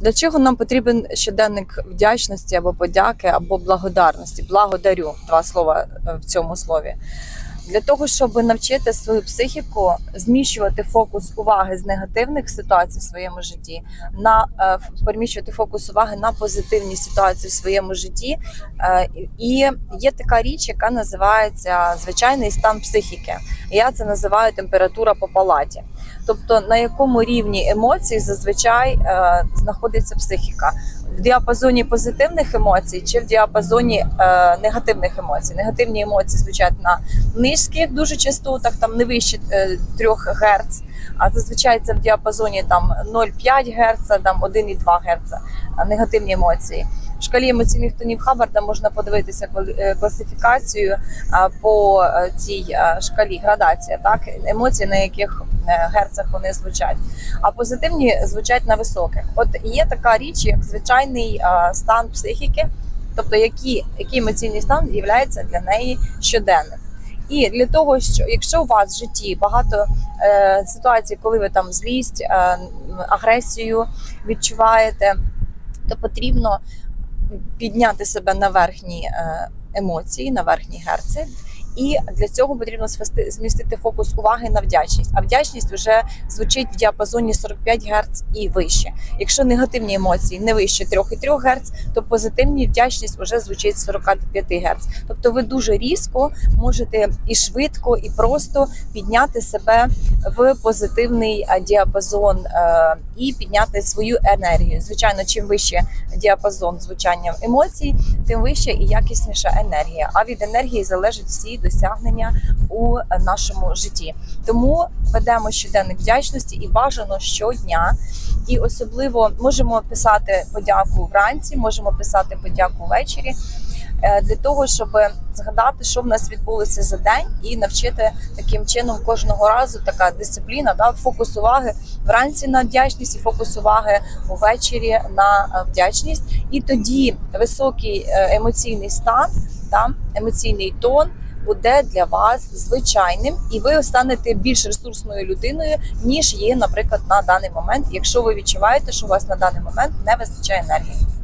Для чого нам потрібен щоденник вдячності або подяки, або благодарності? Благодарю два слова е, в цьому слові. Для того, щоб навчити свою психіку зміщувати фокус уваги з негативних ситуацій в своєму житті, на е, переміщувати фокус уваги на позитивні ситуації в своєму житті. Е, І є така річ, яка називається звичайний стан психіки. Я це називаю температура по палаті. Тобто на якому рівні емоцій зазвичай е, знаходиться психіка в діапазоні позитивних емоцій чи в діапазоні е, негативних емоцій. Негативні емоції звучать на низьких дуже частотах, там не вище е, 3 Гц, а зазвичай це в діапазоні там 0,5 Гц, там 1,2 Гц, негативні емоції. В шкалі емоційних тонів Хаббарда можна подивитися е, класифікацію по е, цій шкалі градація, так емоції, на яких герцах вони звучать, а позитивні звучать на високих. От є така річ, як звичайний е, стан психіки, тобто які, який емоційний стан є для неї щоденним. І для того, що якщо у вас в житті багато е, ситуацій, коли ви там злість, е, агресію відчуваєте, то потрібно підняти себе на верхні е, емоції, на верхні герці. І для цього потрібно звести, змістити фокус уваги на вдячність. А вдячність вже звучить в діапазоні 45 Гц і вище. Якщо негативні емоції не вище 3,3 Гц, то позитивні вдячність вже звучить з 45 Гц. Тобто ви дуже різко можете і швидко, і просто підняти себе в позитивний е, діапазон е, і підняти свою енергію. Звичайно, чим вище діапазон звучання емоцій, тим вища і якісніша енергія. А від енергії залежать всі досягнення у нашому житті. Тому ведемо щоденник вдячності і бажано щодня. І особливо можемо писати подяку вранці, можемо писати подяку ввечері. е, Для того щоб згадати, що в нас відбулося за день, і навчити таким чином кожного разу така дисципліна, да, фокус уваги вранці на вдячність і фокус уваги увечері на е, вдячність. І тоді високий е, емоційний стан, да, емоційний тон буде для вас звичайним, і ви станете більш ресурсною людиною, ніж є, наприклад, на даний момент, якщо ви відчуваєте, що у вас на даний момент не вистачає енергії.